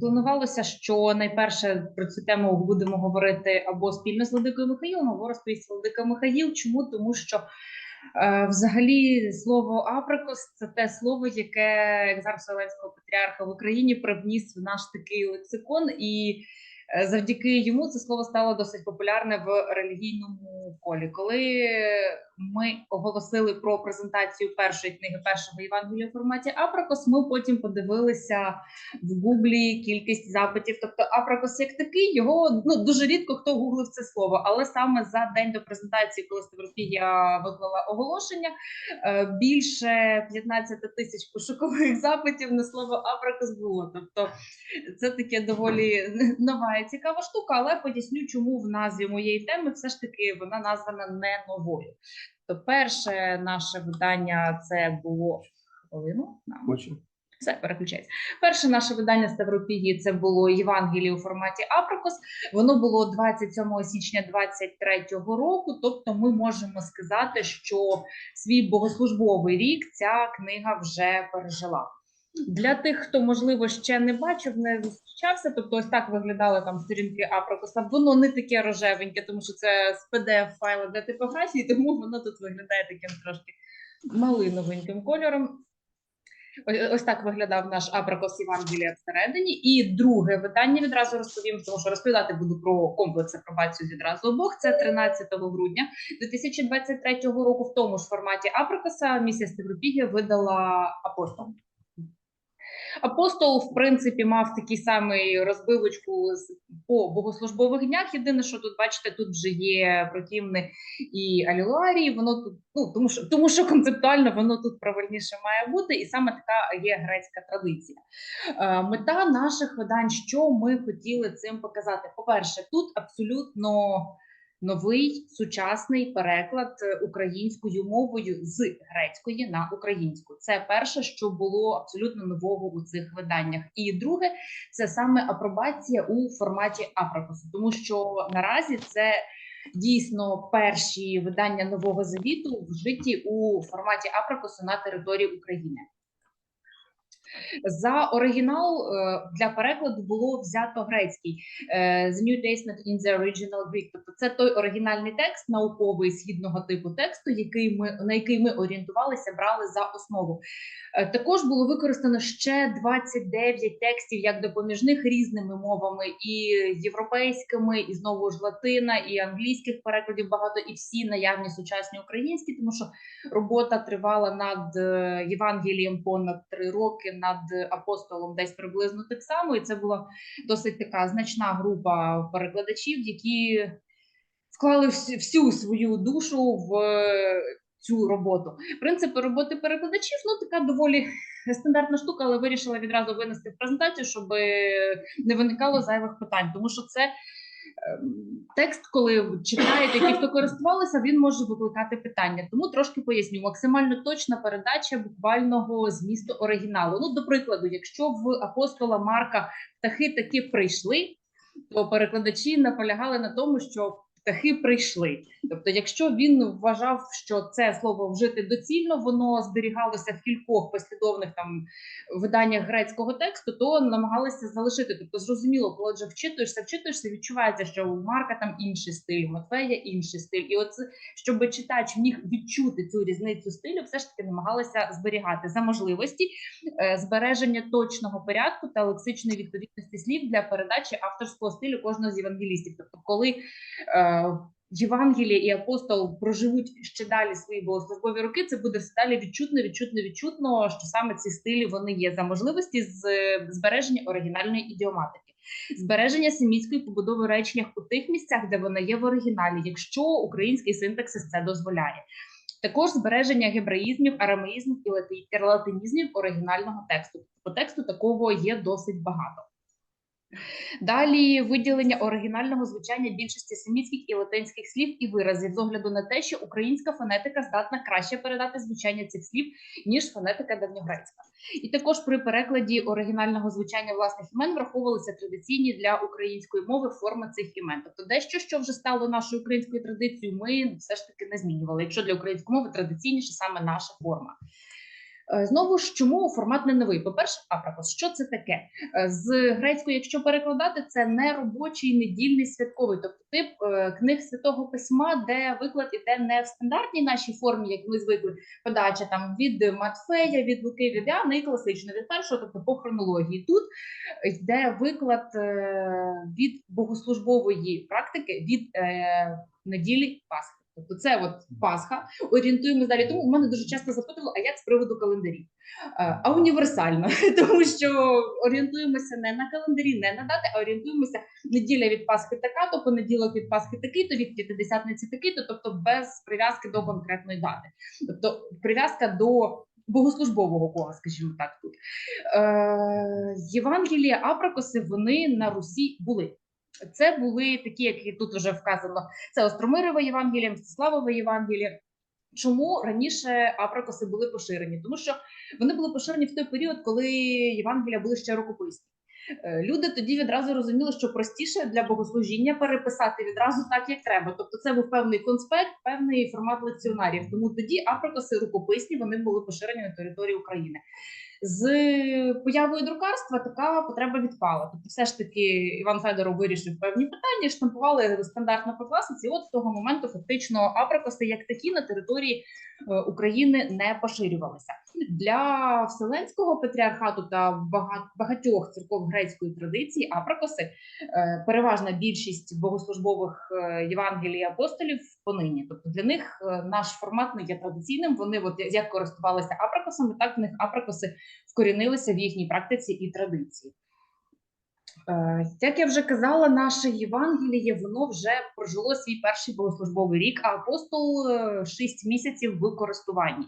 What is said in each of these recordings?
Планувалося, що найперше про цю тему будемо говорити або спільно з Владикою Михаїлом, або розповість Владика Михаїл. Чому? Тому що е, взагалі слово априкос це те слово, яке екзар Вселенського патріарха в Україні привніс в наш такий лексикон, і завдяки йому це слово стало досить популярне в релігійному колі. Коли ми оголосили про презентацію першої книги першого Євангелія в форматі Апракос, ми потім подивилися в Гуглі кількість запитів. Тобто Апракос як такий, його ну дуже рідко хто гуглив це слово, але саме за день до презентації, коли Ставропія виклала оголошення, е, більше 15 тисяч пошукових запитів на слово Апракос було. Тобто це таке доволі нова цікава штука, але поясню, чому в назві моєї теми все ж таки вона названа не новою. То перше наше видання це було хвилину. Все переключається. Перше наше видання Ставропігії це було Євангеліє у форматі Апракос. Воно було 27 січня 23-го року. Тобто, ми можемо сказати, що свій богослужбовий рік ця книга вже пережила. Для тих, хто можливо ще не бачив, не зустрічався, тобто ось так виглядали там сторінки Апракоса. Воно не таке рожевеньке, тому що це з pdf файла для типографії, тому воно тут виглядає таким трошки малиновеньким кольором. Ось- так виглядав наш Апракос Євангелія всередині. І друге видання відразу розповім, тому що розповідати буду про комплекс апробацію відразу обох. Це 13 грудня 2023 року. В тому ж форматі Апракоса місія Ставропігія видала апостол. Апостол, в принципі, мав такий самий розбивочку по богослужбових днях. Єдине, що тут бачите, тут вже є противни і алілуарії. Воно тут, ну тому що тому, що концептуально воно тут правильніше має бути, і саме така є грецька традиція. Е, мета наших видань, що ми хотіли цим показати. По-перше, тут абсолютно новий сучасний переклад е, українською мовою з грецької на українську. Це перше, що було абсолютно нового у цих виданнях. І друге, це саме апробація у форматі Апракосу, тому що наразі це. Дійсно, перші видання нового завіту вжиті у форматі Апракосу на території України. За оригінал е, для перекладу було взято грецький е, The New Testament in the Original Greek. Тобто це той оригінальний текст науковий східного типу тексту, який ми на який ми орієнтувалися, брали за основу. Е, Також було використано ще 29 текстів як допоміжних різними мовами, і європейськими, і знову ж латина, і англійських перекладів багато, і всі наявні сучасні українські, тому що робота тривала над Євангелієм понад три роки, над апостолом десь приблизно так само. І це була досить така значна група перекладачів, які вклали всю, свою душу в е, цю роботу. Принципи роботи перекладачів ну така доволі стандартна штука, але вирішила відразу винести в презентацію, щоб не виникало зайвих питань, тому що це. Ем, Текст, коли читаєте, ті, хто користувалися, він може викликати питання. Тому трошки поясню. Максимально точна передача буквального змісту оригіналу. Ну, до прикладу, якщо в апостола Марка птахи таки прийшли, то перекладачі наполягали на тому, що птахи прийшли. Тобто, якщо він вважав, що це слово вжити доцільно, воно зберігалося в кількох послідовних там виданнях грецького тексту, то намагалися залишити. Тобто, зрозуміло, коли вже вчитуєшся, вчитуєшся, відчувається, що у Марка там інший стиль, у Матфея інший стиль. І от щоб читач міг відчути цю різницю стилю, все ж таки намагалися зберігати за можливості е, збереження точного порядку та лексичної відповідності слів для передачі авторського стилю кожного з євангелістів. Тобто, коли е, Євангеліє і апостол проживуть ще далі свої богослужбові роки, це буде все далі відчутно, відчутно, відчутно, що саме ці стилі вони є за можливості з збереження оригінальної ідіоматики. Збереження семітської побудови речення у тих місцях, де вона є в оригіналі, якщо український синтаксис це дозволяє. Також збереження гебраїзмів, арамеїзмів і латинізмів оригінального тексту. По тексту такого є досить багато. Далі виділення оригінального звучання більшості семітських і латинських слів і виразів з огляду на те, що українська фонетика здатна краще передати звучання цих слів, ніж фонетика давньогрецька. І також при перекладі оригінального звучання власних імен враховувалися традиційні для української мови форми цих імен. Тобто дещо, що вже стало нашою українською традицією, ми все ж таки не змінювали. Якщо для української мови традиційніше саме наша форма. Е, Знову ж чому формат не новий? По-перше, апракос. Що це таке? Е, З грецької, якщо перекладати, це не робочий недільний святковий, тобто тип е, книг святого письма, де виклад іде не в стандартній нашій формі, як ми звикли, подача там від Матфея, від Луки, від Іоанна, і класично від першого, тобто по хронології. Тут йде виклад від богослужбової практики від неділі Пасхи. Тобто це от Пасха, орієнтуємося далі. Тому у мене дуже часто запитували, а як з приводу календарів? Е, А універсально, тому що орієнтуємося не на календарі, не на дати, а орієнтуємося неділя від Пасхи така, то понеділок від Пасхи такий, то від п'ятидесятниці такий, то тобто без прив'язки до конкретної дати. Тобто прив'язка до богослужбового кола, скажімо так, тут. Е, Євангелія Апракоси вони на Русі були. Це були такі, як і тут вже вказано, це Остромирове Євангеліє, Мстиславове Євангеліє. Чому раніше апракоси були поширені? Тому що вони були поширені в той період, коли Євангелія були ще рукописні. Е, Люди тоді відразу розуміли, що простіше для богослужіння переписати відразу так, як треба. Тобто, це був певний конспект, певний формат лекціонарів. Тому тоді апракоси рукописні вони були поширені на території України. З появою друкарства така потреба відпала. Тобто, все ж таки, Іван Федоров вирішив певні питання, штампували стандартно по класиці. От з того моменту фактично апракоси як такі на території е, України не поширювалися. Для Вселенського патріархату та багатьох церков грецької традиції апракоси е, переважна більшість богослужбових е, Євангелій і апостолів понині. Тобто для них е, наш формат не є традиційним. Вони от як користувалися апракосами, так в них апракоси вкорінилися в їхній практиці і традиції. Як я вже казала, наше Євангеліє воно вже прожило свій перший богослужбовий рік, а апостол 6 місяців в користуванні.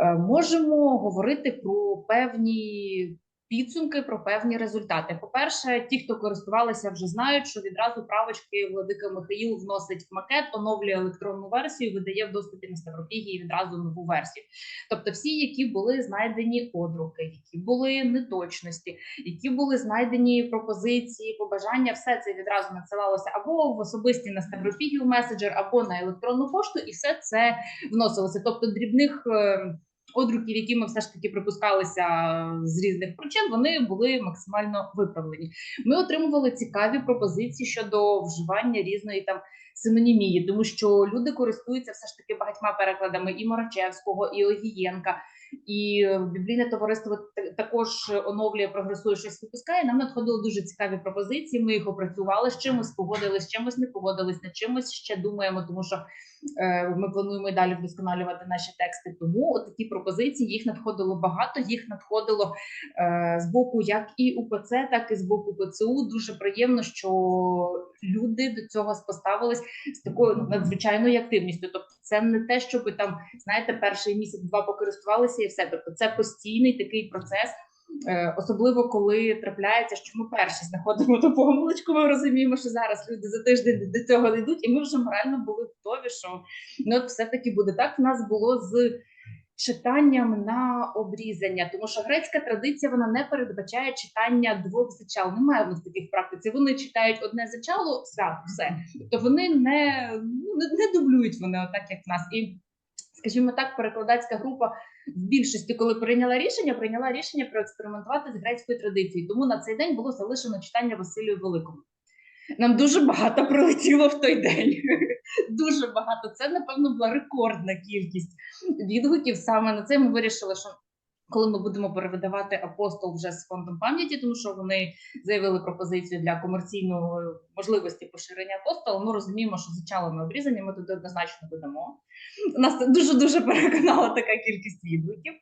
Е, Можемо говорити про певні підсумки, про певні результати. По-перше, ті, хто користувалися, вже знають, що відразу правочки Владика Михаїл вносить в макет, оновлює електронну версію, видає в доступі на Ставропігії відразу нову версію. Тобто, всі, які були знайдені одруки, які були неточності, які були знайдені пропозиції, побажання, все це відразу надсилалося або в особисті на Ставропігію меседжер, або на електронну пошту, і все це вносилося. Тобто дрібних. Е, Одруків, які ми все ж таки припускалися з різних причин, вони були максимально виправлені. Ми отримували цікаві пропозиції щодо вживання різної там синонімії, тому що люди користуються все ж таки багатьма перекладами і Морачевського, і Огієнка, і е, біблійне товариство та- також оновлює, прогресує щось випускає. Нам надходили дуже цікаві пропозиції. Ми їх опрацювали з чимось, погодились, з чимось не погодились, над чимось ще думаємо, тому що е, ми плануємо і далі вдосконалювати наші тексти. Тому такі пропозиції їх надходило багато. Їх надходило е, з боку як і УПЦ, так і з боку ПЦУ. Дуже приємно, що люди до цього поставились з такою надзвичайною активністю. Тобто, це не те, щоб там знаєте, перший місяць-два покористувалися і все. Тобто, це постійний такий процес. Е, Особливо коли трапляється, що ми перші знаходимо ту помилочку, ми розуміємо, що зараз люди за тиждень до цього не йдуть, і ми вже морально були готові, що ну от все таки буде так. В нас було з читанням на обрізання, тому що грецька традиція вона не передбачає читання двох зачал. Немає в них таких практиці. Вони читають одне зачало, все. Тобто вони не, ну, не, не дублюють вони отак, як в нас. І скажімо так, перекладацька група в більшості, коли прийняла рішення, прийняла рішення проекспериментувати з грецькою традицією. Тому на цей день було залишено читання Василію Великому. Нам дуже багато прилетіло в той день. Дуже багато. Це, напевно, була рекордна кількість відгуків. Саме на це ми вирішили, що коли ми будемо перевидавати апостол вже з фондом пам'яті, тому що вони заявили пропозицію для комерційної можливості поширення апостола. Ми розуміємо, що зачалами обрізання ми туди однозначно додамо. Нас дуже дуже переконала така кількість відгуків.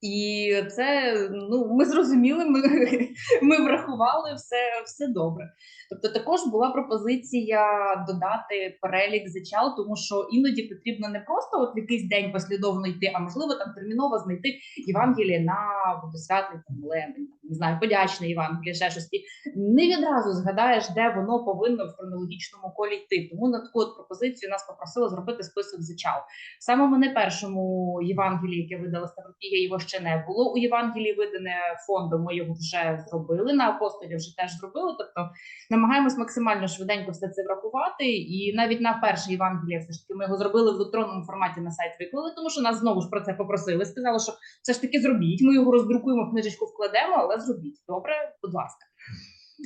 І це ну ми зрозуміли, ми, ми врахували все, все добре. Тобто, також була пропозиція додати перелік зачал, тому що іноді потрібно не просто от якийсь день послідовно йти, а можливо там терміново знайти Євангеліє на водосвятний там лебень, не знаю, подячне Євангеліє, ще щось. І не відразу згадаєш, де воно повинно в хронологічному колі йти. Тому на таку от пропозицію нас попросили зробити список зачал. В самому не першому Євангелії, яке видала Ставропігія, його ще не було. У Євангелії видане фондом. Ми його вже зробили. На апостолі вже теж зробили. Тобто намагаємось максимально швиденько все це врахувати. І навіть на перше Євангеліє, все ж таки, ми його зробили в електронному форматі на сайт виклали, тому що нас знову ж про це попросили. Сказали, що все ж таки зробіть. Ми його роздрукуємо, книжечку вкладемо, але зробіть. Добре, будь ласка.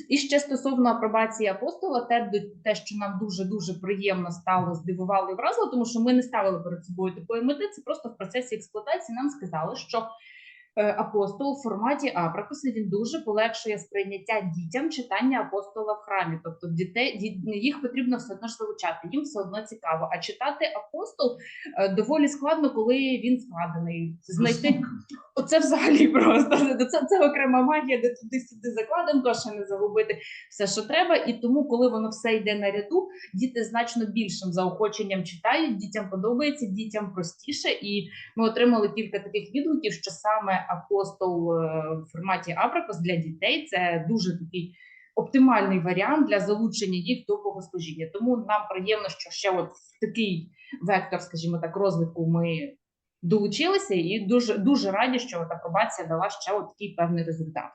І ще стосовно апробації апостола, те, те, що нам дуже дуже приємно стало, здивувало і вразило, тому що ми не ставили перед собою такої мети. Це просто в процесі експлуатації нам сказали, що апостол в форматі Абракуса він дуже полегшує сприйняття дітям читання апостола в храмі. Тобто дітей їх потрібно все одно ж залучати, їм все одно цікаво. А читати апостол е, доволі складно, коли він складений. Знайти Оце взагалі просто це, це окрема магія, де туди-сюди закладемо, то ще не загубити все, що треба. І тому, коли воно все йде на ряду, діти значно більшим заохоченням читають. Дітям подобається, дітям простіше. І ми отримали кілька таких відгуків, що саме апостол е, в форматі Абракос для дітей це дуже такий. Оптимальний варіант для залучення їх до богослужіння. Тому нам приємно, що ще от в такий вектор, скажімо так, розвитку ми долучилися і дуже дуже раді, що от апробація дала ще от такий певний результат.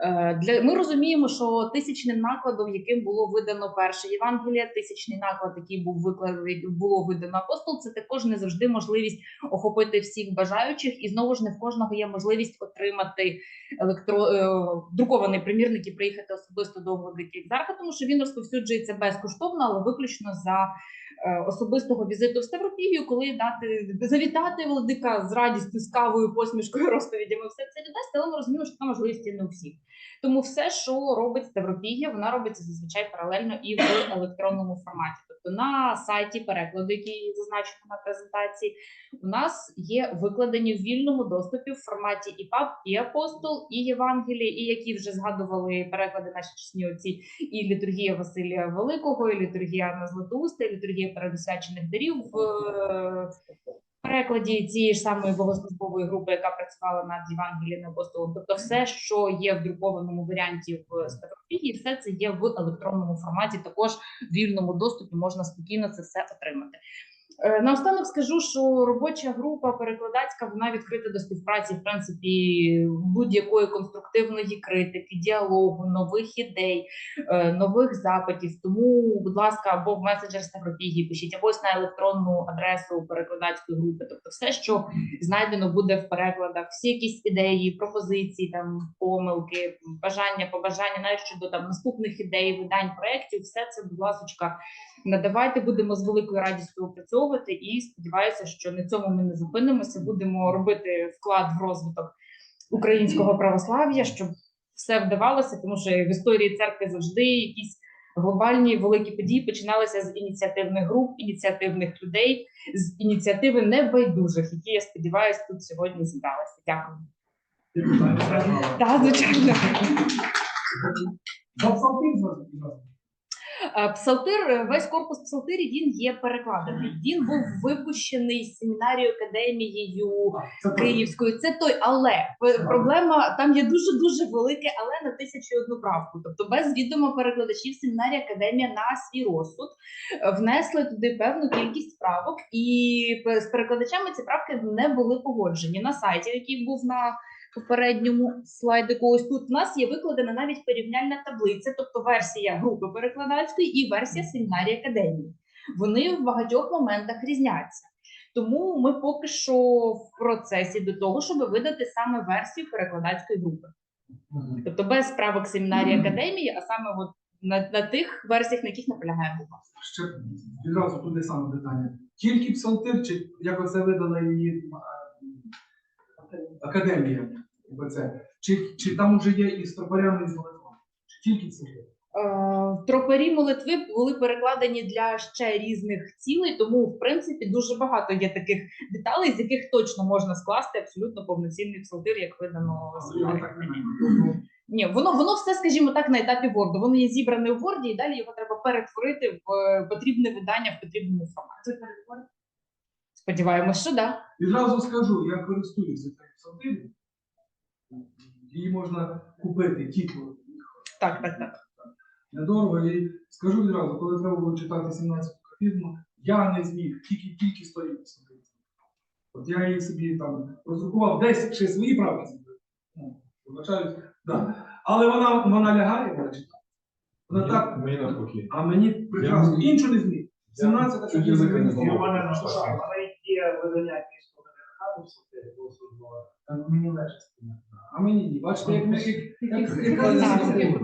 Е, Для ми розуміємо, що тисячним накладом, яким було видано перше Євангеліє, тисячний наклад, який був викладений, було видано апостол, це також не завжди можливість охопити всіх бажаючих, і знову ж не в кожного є можливість отримати електро е, друкований примірник і приїхати особисто до владики Екзарха, тому що він розповсюджується безкоштовно, але виключно за особистого візиту в Ставропігію, коли дати завітати владика з радістю, з кавою, посмішкою, розповідями, все це віддасть, але ми розуміємо, що це можливість не у всіх. Тому все, що робить Ставропігія, вона робиться зазвичай паралельно і в електронному форматі. Тобто на сайті переклади, які зазначено на презентації, у нас є викладені в вільному доступі в форматі і ПАП, і апостол, і євангелія, і які вже згадували переклади наші чесні отці, і літургія Василія Великого, і літургія на Златоуста, і літургія передосвячених дарів в е, перекладі цієї ж самої богослужбової групи, яка працювала над Євангелієм апостолом. Тобто, все, що є в друкованому варіанті в Ставропігії, все це є в електронному форматі. Також в вільному доступі можна спокійно це все отримати. Е, Наостанок скажу, що робоча група перекладацька вона відкрита до співпраці, в принципі, будь-якої конструктивної критики, діалогу, нових ідей, е, нових запитів. Тому, будь ласка, або в меседжер Ставропігії пишіть, або на електронну адресу перекладацької групи. Тобто, все, що знайдено буде в перекладах, всі якісь ідеї, пропозиції, там помилки, бажання, побажання, навіть щодо там наступних ідей, видань проєктів, все це, будь ласочка, надавайте, будемо з великою радістю опрацьовувати. І сподіваюся, що на цьому ми не зупинимося. Будемо робити вклад в розвиток українського православ'я, щоб все вдавалося, тому що в історії церкви завжди якісь глобальні великі події починалися з ініціативних груп, ініціативних людей, з ініціативи небайдужих, які я сподіваюся тут сьогодні зібралися. Дякую. Так, звичайно. Псалтир. Е, Псалтир, е, весь корпус псалтирі він є перекладений. Він був випущений семінарією академією А, Це точно. Київською. Це той, але проблема там є дуже дуже велике, але на тисячу одну правку. Тобто, без відома перекладачів семінарія академія на свій розсуд е, внесли туди певну кількість правок, і з перекладачами ці правки не були погоджені на сайті, який був на попередньому слайдику. Ось тут у нас є викладена навіть порівняльна таблиця, тобто версія групи перекладацької і версія семінарії академії. Вони в багатьох моментах різняться. Тому ми поки що в процесі до того, щоб видати саме версію перекладацької групи, тобто без правок семінарії академії, а саме от на, на тих версіях, на яких наполягає група. Ще відразу туди саме питання. Тільки псалтир, чи як оце видала її академія? Оце. Чи, чи там вже є і стропарями з молитвами? Чи тільки псалтир? Е, Тропарі молитви були перекладені для ще різних цілей, тому в принципі дуже багато є таких деталей, з яких точно можна скласти абсолютно повноцінний псалтир, як видано знаю. Ні, воно воно все, скажімо так, на етапі Word. Воно є зібране в Word, і далі його треба перетворити в е, потрібне видання в потрібному форматі. Сподіваємось, що да. Відразу скажу, я користуюся цим псалтирем. Її можна купити тітло. Так, так, так. недорого. І скажу відразу, коли треба було читати 17 кафізму, я не зміг, тільки, тільки сторінки смотрити. От я її собі там роздрукував десь ще свої правки. Ну, да. Але вона, вона лягає, вона читає. Вона так, Мені навпаки. а мені прекрасно. Іншу не зміг. 17 Чуть язика не І зламав. у мене на слушай, але є видання. Мені легше сприйняти. А мені ні. Бачите, як ми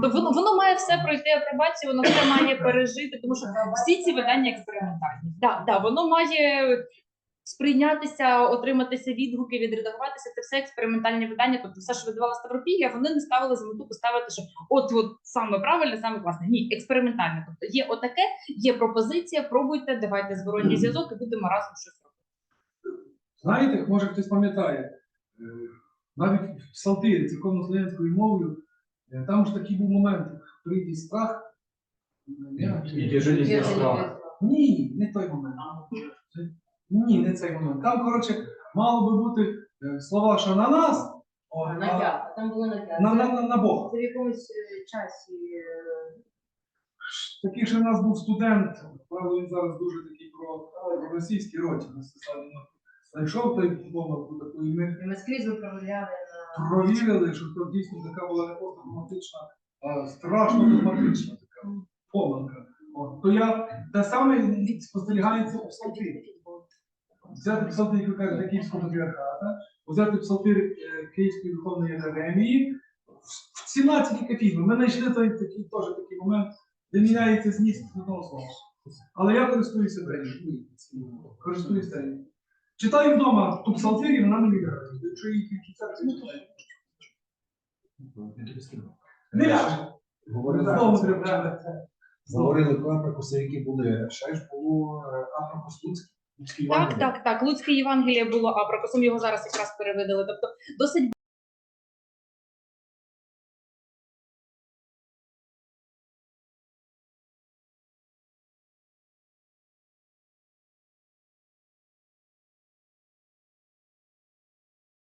тобто воно, воно має все пройти апробацію, воно все має пережити, тому що всі ці видання експериментальні. Да, да, воно має сприйнятися, отриматися відгуки, відредагуватися. Це все експериментальні видання. Тобто, все, що видавала Ставропілля, вони не ставили за мету поставити, що от от саме правильне, саме класне. Ні, експериментальне. Тобто є отаке, є пропозиція. Пробуйте, давайте зворотній зв'язок і будемо разом щось робити. Знаєте, може хтось пам'ятає, е, навіть в Салтирі, церковно-слов'янською мовою, е, там ж такий був момент, прийде страх. Я- І тяжелі Я страх. Ні, не той момент. Ні, не цей момент. Там, коротше, мало би бути е, слова, що на нас, о, а, На там було на п'ять. на, на, на, на Бога. Це в якомусь е, часі. е, Такий ще в нас був студент, правда, він зараз дуже такий про, про російський роті. Знайшов той помилку таку, і ми Ми скрізь виправляли на провірили, що це дійсно така була не просто догматична, а страшно догматична така помилка. От. То я те саме спостерігається у псалтирі. Взяти псалтир, Київського патріархата, взяти псалтир е, Київської духовної академії. В 17 кафізмів ми знайшли той такий теж такий момент, де міняється зміст одного слова. Але я користуюся нею. Користуюся. Читаю вдома ту псалтир, і вона мені грає. Якщо її тільки це не читаю. Не ляже. Говорили, Знову треба говорили про априкоси, які були. Ще ж було е, Луцький. Луцький Так, так, так. Луцьке Євангеліє було абракосом, його зараз якраз перевидали. Тобто досить